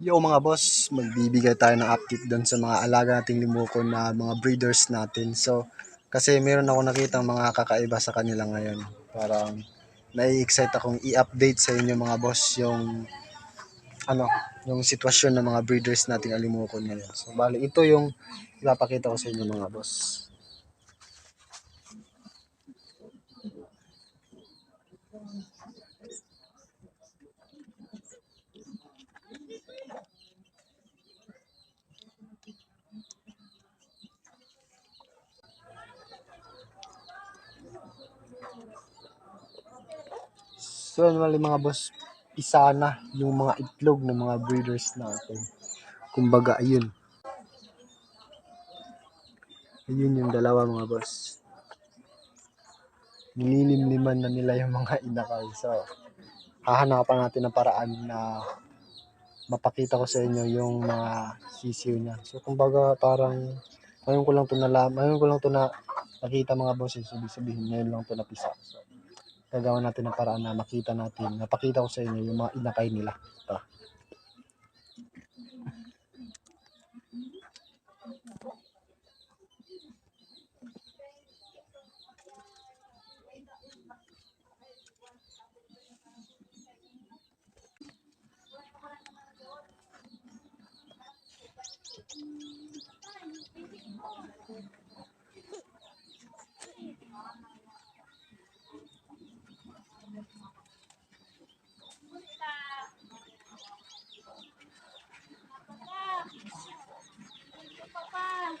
Yo mga boss, magbibigay tayo ng update doon sa mga alaga nating limukon na mga breeders natin. So, kasi meron ako nakita mga kakaiba sa kanila ngayon. Parang nai-excite akong i-update sa inyo mga boss yung ano, yung sitwasyon ng mga breeders nating alimukon ngayon. So, bali ito yung ipapakita ko sa inyo mga boss. So, yun mali mga boss, isa na yung mga itlog ng mga breeders natin. Kumbaga, ayun. Ayun yung dalawa mga boss. Nililimliman na nila yung mga inakay. So, hahanapan natin ng paraan na mapakita ko sa inyo yung mga sisiw niya. So, kumbaga, parang ngayon ko lang to nalaman, ngayon ko lang to na nakita mga boss, eh. ibig sabihin, ngayon lang to napisa. So, gagawa natin ng paraan na makita natin, napakita ko sa inyo yung mga inakay nila. Ito.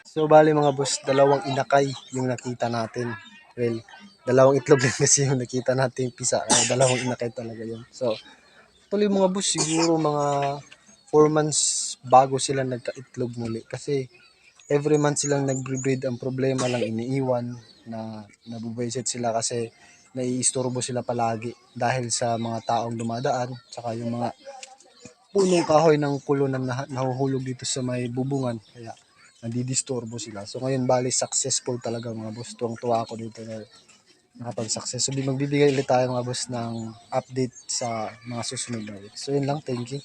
So, bali mga boss, dalawang inakay yung nakita natin. Well, dalawang itlog lang kasi yung nakita natin pisa. Kaya dalawang inakay talaga yun. So, tuloy mga boss, siguro mga 4 months bago sila nagka-itlog muli. Kasi every month silang nagbre-breed. Ang problema lang iniiwan na nabubuisit sila kasi naiistorbo sila palagi dahil sa mga taong dumadaan tsaka yung mga punong kahoy ng kulo na nah- nahuhulog dito sa may bubungan. Kaya nadidisturbo sila. So ngayon bali successful talaga mga boss. Tuwang-tuwa ako dito na nakapag-success. So di magbibigay ulit tayo mga boss ng update sa mga susunod na week. So yun lang, thank you.